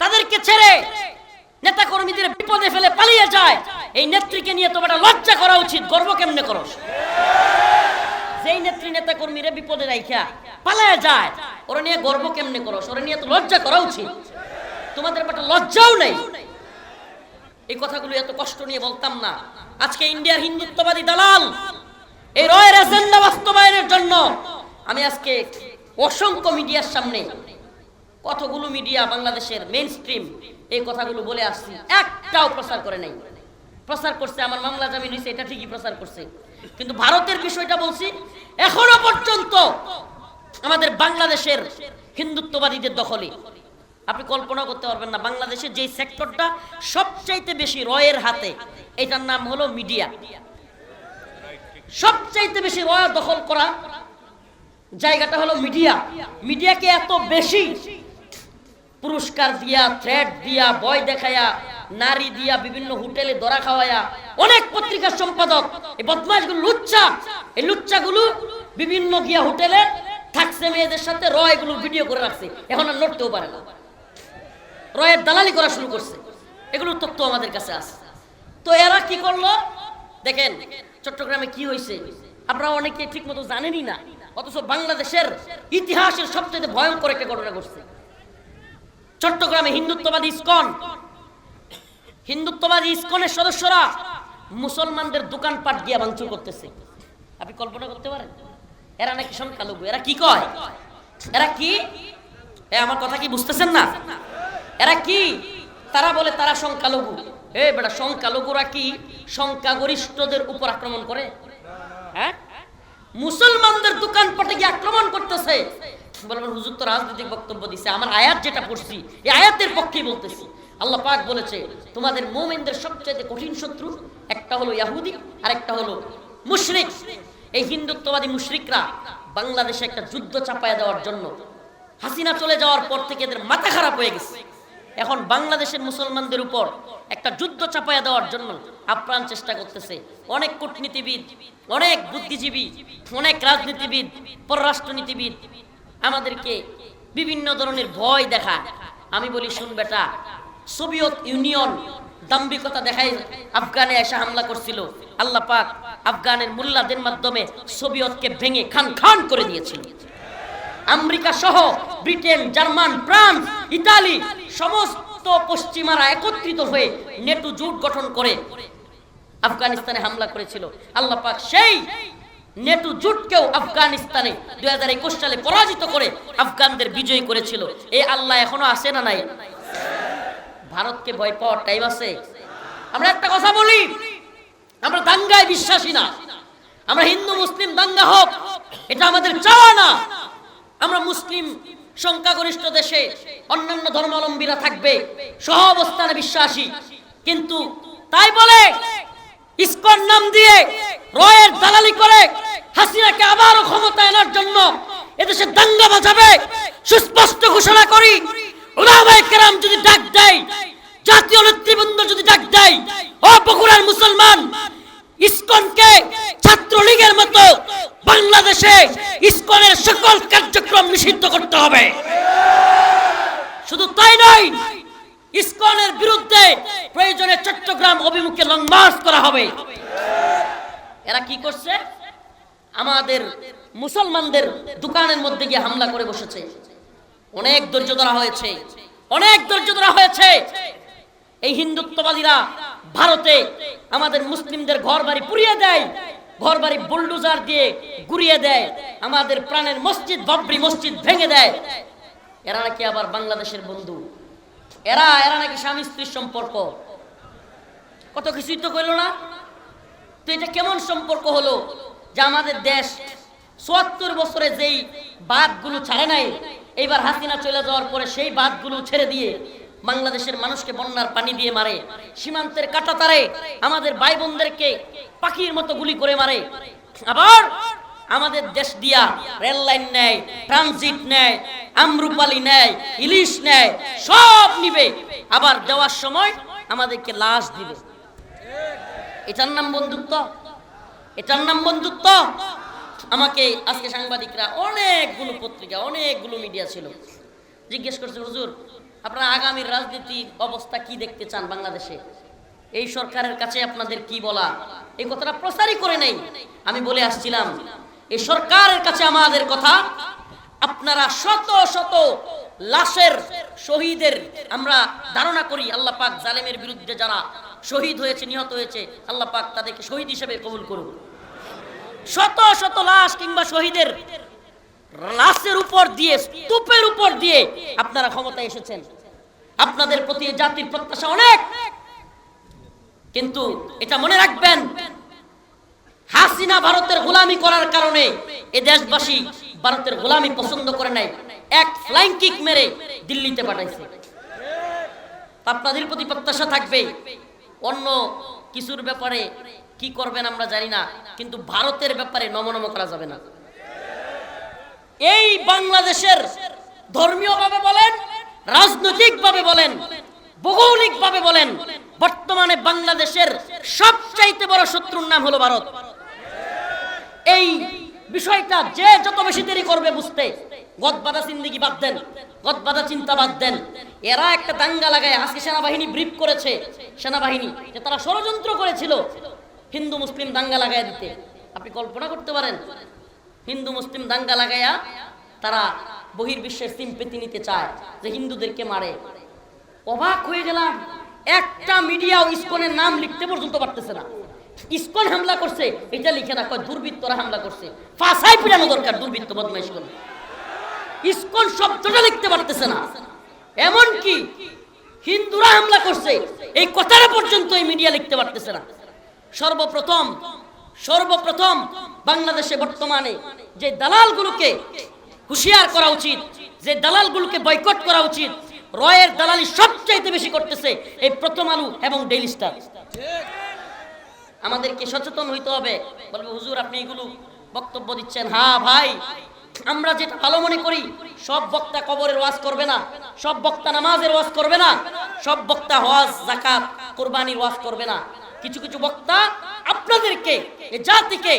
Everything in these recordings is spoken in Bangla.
তাদেরকে ছেড়ে নেতা কর্মীদের বিপদে ফেলে পালিয়ে যায়। এই নেত্রীকে নিয়ে তোমার লজ্জা করা উচিত, গর্ব কেমনে করো? যেই নেত্রী নেতা কর্মীরা বিপদে রাইখা পালায় যায়, ওরা নিয়ে গর্ব কেমনে করো? ওরা নিয়ে তো লজ্জা করা উচিত। তোমাদের একটা লজ্জাও নেই। এই কথাগুলো এত কষ্ট নিয়ে বলতাম না। আজকে ইন্ডিয়ার হিন্দুত্ববাদী দালাল, এই রয়ের এজেন্ডা বাস্তবায়নের জন্য আমি আজকে অসংখ্য মিডিয়ার সামনে কতগুলো মিডিয়া বাংলাদেশের মেইন স্ট্রিম এই কথাগুলো বলে আসছি, একটাও প্রচার করে নাই। প্রচার করছে, আমার মামলা জামিন হয়েছে, এটা ঠিকই প্রচার করছে। কিন্তু ভারতের বিষয়টা বলছি, এখনও পর্যন্ত আমাদের বাংলাদেশের হিন্দুত্ববাদীদের দখলে। আপনি কল্পনা করতে পারবেন না, বাংলাদেশের যেই সেক্টরটা সবচাইতে বেশি রয়ের হাতে, এটার নাম হলো মিডিয়া সবচাইতে বেশি রয় দখল করা জায়গাটা হলো মিডিয়া মিডিয়াকে এত বেশি পুরস্কার দিয়া থ্রেড দিয়া বয় দেখায়া, নারী দিয়া বিভিন্ন হোটেলে দরা খাওয়ায়া, অনেক পত্রিকার সম্পাদক, এই বদমাশগুলো লুচ্চা এই লুচ্চাগুলো বিভিন্ন গিয়া হোটেলে থাকছে, মেয়েদের সাথে র এগুলো ভিডিও করে রাখছে। এখন আর নড়তেও পারে না। রয়ের দালালি করা শুরু করছে। এগুলোর তথ্য আমাদের কাছে আছে। তো এরা কি করল? দেখেন, চট্টগ্রামে কি হয়েছে আপনারা অনেকে ঠিক মতো জানেনই না, অথচ বাংলাদেশের ইতিহাসের সবচেয়ে ভয়ঙ্কর একটা ঘটনা ঘটছে। চট্টগ্রামে হিন্দুত্ববাদী ইস্কন। হিন্দুত্ববাদী ইস্কনের সদস্যরা মুসলমানদের দোকানপাট গিয়ে ভাঙচুর করতেছে। আপনি কল্পনা করতে পারেন? এরা নাকি সংখ্যালঘু এরা কি কয়? এরা কি? আমার কথা কি বুঝতেছেন না? এরা কি? তারা বলে তারা সংখ্যালঘু। এ, বেটা, সংখ্যালঘুরা কি সংখ্যাগরিষ্ঠদের উপর আক্রমণ করে? হ্যাঁ? মুসলমানদের দোকানপাটে গিয়ে আক্রমণ করতেছে। বলবেন হুজুর তো রাজনৈতিক বক্তব্য দিছে, আমার আয়াত যেটা পড়ছি, এই আয়াতের পক্ষেই বলতেছি। আল্লাহ পাক বলেছে, তোমাদের মোমেনদের সবচেয়ে কঠিন শত্রু একটা হলো ইয়াহুদি আর একটা হলো মুশরিক। এই হিন্দুত্ববাদী মুশরিকরা বাংলাদেশে একটা যুদ্ধ চাপায় দেওয়ার জন্য হাসিনা চলে যাওয়ার পর থেকে এদের মাথা খারাপ হয়ে গেছে। এখন বাংলাদেশের মুসলমানদের উপর একটা যুদ্ধ চাপায়া দেওয়ার জন্য আপ্রাণ চেষ্টা করতেছে। অনেক কূটনীতিবিদ, অনেক বুদ্ধিজীবী, অনেক রাজনীতিবিদ, পররাষ্ট্রনীতিবিদ আমাদেরকে বিভিন্ন ধরনের ভয় দেখা আমি বলি, শুন বেটা, সোভিয়েত ইউনিয়ন দাম্ভিকতা দেখাই আফগানে এসে হামলা করছিল। আল্লাহ পাক আফগানের মোল্লাদের মাধ্যমে সোভিয়েতকে ভেঙে খান খান করে দিয়েছিল। আমেরিকা সহ ব্রিটেন, জার্মান, ফ্রান্স, ইতালি সমস্ত পশ্চিমারা একত্রিত হয়ে নেটু জোট গঠন করে আফগানিস্তানে হামলা করেছিল। আল্লাহ পাক সেই নেটু জোটকেও আফগানিস্তানে দুই হাজার একুশ সালে পরাজিত করে আফগানদের বিজয়ী করেছিল। এই আল্লাহ এখনও আছে না নাই? ভারতকে ভয় পাওয়ার টাইম আছে। আমরা একটা কথা বলি, আমরা দাঙ্গায় বিশ্বাসী না। আমরা হিন্দু, মুসলিম, দাঙ্গা হোক, এটা আমাদের চাওয়া না। আমরা মুসলিম সংখ্যাগরিষ্ঠ দেশে অন্যান্য ধর্মাবলম্বীরা থাকবে, সহ অবস্থানে বিশ্বাসী। কিন্তু তাই বলে, ইস্কন নাম দিয়ে রয়ের দালালি করে হাসিনাকে আবারও ক্ষমতা আনার জন্য এদেশে দাঙ্গা বাজাবে। সুস্পষ্ট ঘোষণা করি ওলামায়ে কেরাম যদি ডাক দেয়, জাতীয় নেতৃবৃন্দ যদি ডাক দেয়, ও বগুড়ার মুসলমান, ইসকনকে ছাত্রলীগের মতো বাংলাদেশে ইসকনের সকল কার্যক্রম নিষিদ্ধ করতে হবে। শুধু তাই নয়, ইসকনের বিরুদ্ধে প্রয়োজনে চট্টগ্রাম অভিমুখে লং মার্চ করা হবে। এরা কি করছে? আমাদের মুসলমানদের দোকানের মধ্যে গিয়ে হামলা করে বসেছে। অনেক ধৈর্য ধরা হয়েছে। অনেক ধৈর্য ধরা হয়েছে। এই হিন্দুত্ববাদীরা ভারতে আমাদের মুসলিমদের ঘর বাড়ি পুড়িয়ে দেয় ঘর বাড়ি বুলডুজার দিয়ে গুড়িয়ে দেয়, আমাদের প্রাণের মসজিদ, বাবরি মসজিদ ভেঙে দেয়। এরা নাকি আবার বাংলাদেশের বন্ধু? এরা এরা নাকি স্বামী স্ত্রীর সম্পর্ক? কত কিছুই তো কইল না। তো এটা কেমন সম্পর্ক হলো? যে আমাদের দেশ চুয়াত্তর বছরে যেই বাদগুলো ছাড়ে নাই, এইবার হাসিনা চলে যাওয়ার পরে সেই বাদগুলো ছেড়ে দিয়ে বাংলাদেশের মানুষকে বন্যার পানি দিয়ে মারে, সীমান্তের কাটা তারে আমাদের ভাই বোনদেরকে পাখির মতো গুলি করে মারে। আবার আমাদের দেশ দিয়া রেল লাইন নেয়, ট্রানজিট নেয়, আমরুপালি নেয়, ইলিশ নেয়, সব নিবে। আবার দেওয়ার সময় আমাদেরকে লাশ দিবে। এটার নাম বন্ধুত্ব? এটার নাম বন্ধুত্ব? আমাকে আজকে সাংবাদিকরা অনেকগুলো পত্রিকা, অনেকগুলো মিডিয়া ছিল। জিজ্ঞেস করছে, হুজুর, আপনারা আগামীর রাজনীতির অবস্থা কি দেখতে চান বাংলাদেশে? এই সরকারের কাছে আপনাদের কি বলা? এই কথাটা প্রচারই করে নেই। আমি বলে আসছিলাম এই সরকারের কাছে আমাদের কথা, আপনারা শত শত লাশের শহীদের আমরা ধারণা করি আল্লাহ পাক জালেমের বিরুদ্ধে যারা শহীদ হয়েছে, নিহত হয়েছে, আল্লাহ পাক তাদেরকে শহীদ হিসেবে কবুল করুন শত শত লাশ কিংবা শহীদের লাশের উপর দিয়ে, স্তূপের উপর দিয়ে আপনারা ক্ষমতায় এসেছেন। আপনাদের প্রতি জাতির প্রত্যাশা অনেক। কিন্তু এটা মনে রাখবেন, হাসিনা ভারতের গোলামি করার কারণে এ দেশবাসী ভারতের গোলামি পছন্দ করে নাই। এক ফ্লাইং কিক মেরে দিল্লিতে পাঠাইছে। আপনাদের প্রতি প্রত্যাশা থাকবে অন্য কিছুর ব্যাপারে কি করবেন আমরা জানি না, কিন্তু ভারতের ব্যাপারে নমনম করা যাবে না। এই বাংলাদেশের ধর্মীয় ভাবে বলেন রাজনৈতিক ভাবে বলেন ভৌগোলিক ভাবে বলেন, বর্তমানে বাংলাদেশের সবচাইতে বড় শত্রুর নাম হলো ভারত। এই বিষয়টা যে যত বেশি দেরি করবে বুঝতে গদবাদা জিন্দিগি বাদ দেন, গদবাদা চিন্তা বাদ দেন। এরা একটা দাঙ্গা লাগায়, আজকে সেনাবাহিনী ব্রিফ করেছে, সেনাবাহিনী, যে তারা ষড়যন্ত্র করেছিল, হিন্দু মুসলিম দাঙ্গা লাগায় দিতে। আপনি কল্পনা করতে পারেন, হিন্দু মুসলিম দাঙ্গা লাগাইয়া তারা বহির্বিশ্বের সিম্পেতি নিতে চায়, যে হিন্দুদেরকে মারে। অবাক হয়ে গেলাম, একটা মিডিয়াও ইসকনের নাম লিখতে পর্যন্ত পারতেছে না। ইসকন হামলা করছে, এটা লিখে কয় দুর্বৃত্তরা হামলা করছে। ফাঁসাই পিড়ানো দরকার দুর্বৃত্ত বদমাইশ করে ইসকন শব্দটা লিখতে পারতেছে না। এমন কি হিন্দুরা হামলা করছে, এই কথাটা পর্যন্ত এই মিডিয়া লিখতে পারতেছে না। সর্বপ্রথম সর্বপ্রথম বাংলাদেশে বর্তমানে যে দালালগুলোকে হুঁশিয়ার করা উচিত, যে দালালগুলোকে বয়কট করা উচিত, রয়ের দালালি সবচাইতে বেশি করতেছে এই প্রথম আলু এবং ডেইলি স্টার আমাদেরকে সচেতন হইতে হবে। বলবে, হুজুর, আপনি এগুলো বক্তব্য দিচ্ছেন। হ্যাঁ ভাই। আমরা যেটা ভালো মনে করি, সব বক্তা কবরের ওয়াজ করবে না, সব বক্তা নামাজের ওয়াজ করবে না, সব বক্তা হওয়াজ জাকাত কোরবানির ওয়াজ করবে না। কিছু কিছু বক্তা আপনাদেরকে জাতিকে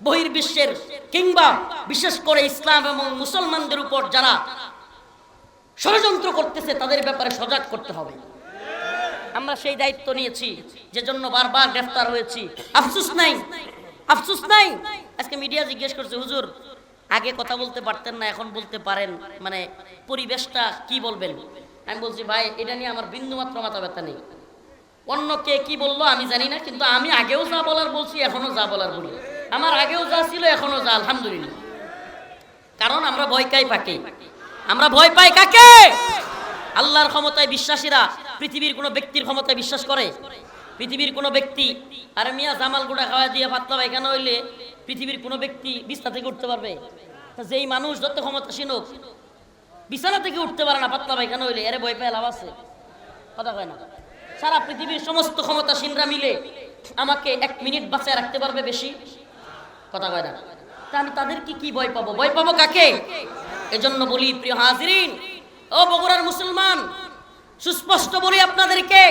বহির্বিশ্বের কিংবা বিশেষ করে ইসলাম এবং মুসলমানদের উপর যারা ষড়যন্ত্র করতেছে, তাদের ব্যাপারে সজাগ করতে হবে। আমরা সেই দায়িত্ব নিয়েছি যে জন্য বারবার গ্রেফতার হয়েছি। আফসুস নাই আফসুস নাই। আজকে মিডিয়া জিজ্ঞেস করছে, হুজুর আগে কথা বলতে পারতেন না, এখন বলতে পারেন। মানে পরিবেশটা কি বলবেন? আমি বলছি, ভাই, এটা নিয়ে আমার বিন্দু মাত্র মাথা ব্যথা নেই। অন্য কে কি বলল আমি জানি না, কিন্তু আমি আগেও যা বলার বলছি, এখনও যা বলার বলি। আমার আগেও যা ছিল, এখনও যা, আলহামদুলিল্লাহ। কারণ আমরা ভয় পাই পাকে আমরা ভয় পাই কাকে? আল্লাহর ক্ষমতায় বিশ্বাসীরা পৃথিবীর কোনো ব্যক্তির ক্ষমতায় বিশ্বাস করে? পৃথিবীর কোনো ব্যক্তি, আর মিয়া, জামাল গুড়া খাওয়া দিয়ে পাতলা পায়খানা হইলে পৃথিবীর কোনো ব্যক্তি বিছনা থেকে উঠতে পারবে? যেই মানুষ যত ক্ষমতাসীন হোক, বিছানা থেকে উঠতে পারে না, পাতলা পায়খানা হইলে। এরে ভয় পেয়ে লাভ আছে? কথা কয় না। সারা পৃথিবীর সমস্ত ক্ষমতাসীনরা মিলে আমাকে এক মিনিট বাঁচায় রাখতে পারবে বেশি? কথা কয় না। তা আমি তাদেরকে কি ভয় পাবো? ভয় পাবো কাকে? এজন্য বলি, প্রিয় হাজিরিন, ও বগুড়ার মুসলমান, সুস্পষ্ট বলি আপনাদেরকে,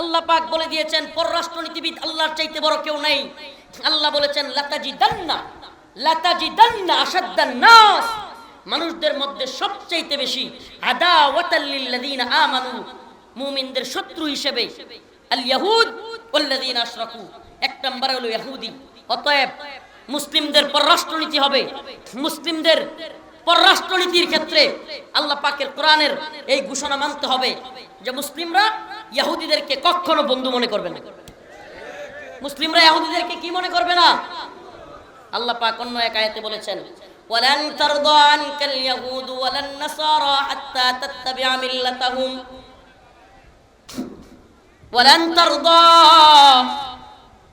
আল্লাহ পাক বলে দিয়েছেন, পররাষ্ট্রনীতিবিদ আল্লাহর চাইতে বড় কেউ নেই। আল্লাহ বলেছেন লাতাজি দান্না লাতাজি দান্না আসাদ্দান নাস। মানুষদের মধ্যে সবচাইতে বেশি আদা আমানু, মুমিনদের শত্রু হিসেবে আল ইয়াহুদ আশরাকু। এক নম্বর হলো ইহুদি অতএব মুসলিমদের পররাষ্ট্রনীতি হবে। মুসলিমদের পররাষ্ট্রনীতির ক্ষেত্রে আল্লাহ পাকের কোরআনের এই ঘোষণা মানতে হবে যে মুসলিমরা ইহুদিদেরকে কখনো বন্ধু মনে করবে না। মুসলিমরা ইহুদিদেরকে কি মনে করবে না? আল্লাহ পাক অন্য এক আয়াতে বলেছেন, ওয়ালান তারদা আনকাল ইয়াহুদ ওয়ালান নাসারা হাত্তা তাত্তাবি'a মিল্লাতাহুম। ওয়ালান তারদা,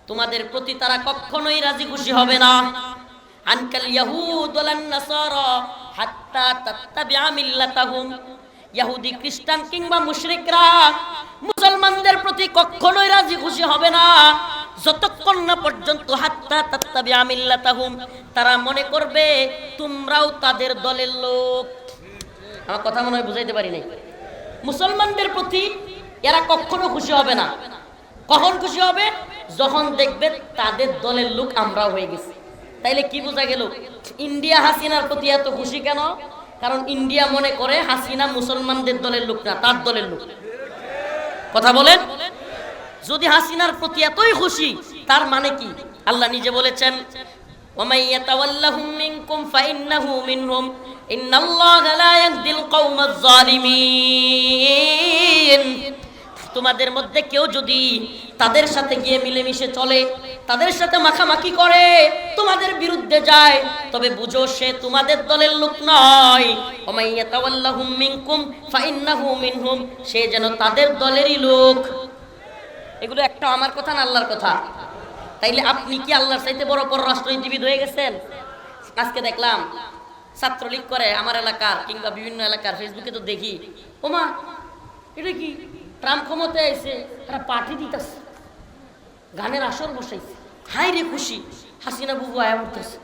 তোমাদের প্রতি তারা কখনোই রাজি খুশি হবে না। আনকাল ইয়াহুদ ওয়ালান নাসারা হাত্তা তাত্তাবি'a মিল্লাতাহুম। ইহুদি, খ্রিস্টান কিংবা মুশরিকরা মুসলমানদের প্রতি কখনোই রাজি খুশি হবে না। যতক্ষণ না পর্যন্ত হাত্তা তাত্তাবি'a মিল্লাতাহুম তারা মনে করবে তোমরাও তাদের দলের লোক। আমার কথা মনে হয় বুঝাইতে পারি নাই। মুসলমানদের প্রতি এরা কখনো খুশি হবে না। কখন খুশি হবে? যখন দেখবে তাদের দলের লোক আমরাও হয়ে গেছি। তাইলে কি বোঝা গেল? ইন্ডিয়া হাসিনার প্রতি এত খুশি কেন? কারণ ইন্ডিয়া মনে করে হাসিনা মুসলমানদের দলের লোক না, তার দলের লোক। কথা বলেন? যদি হাসিনার প্রতি এতই খুশি, তার মানে কি? আল্লাহ নিজে বলেছেন তোমাদের মধ্যে কেউ যদি তাদের সাথে গিয়ে মিলেমিশে চলে, তাদের সাথে মাখামাখি করে, তোমাদের বিরুদ্ধে যায়, তবে বুঝো সে তোমাদের দলের লোক নয়। সে যেন তাদের দলেরই লোক। এগুলো একটা আমার কথা না আল্লাহর কথা। তাইলে আপনি কি আল্লাহর চাইতে বড় বড় পররাষ্ট্রনীতিবিদ হয়ে গেছেন? আজকে দেখলাম ছাত্রলীগ করে আমার এলাকার কিংবা বিভিন্ন এলাকার ফেসবুকে তো দেখি। ওমা, এটা কি ট্রাম্প ক্ষমতায় এসে একটা পার্টি দিতেছে, গানের আসর বসাইছে। হাই রে খুশি, হাসিনা বুবু আয়া উঠতেছে।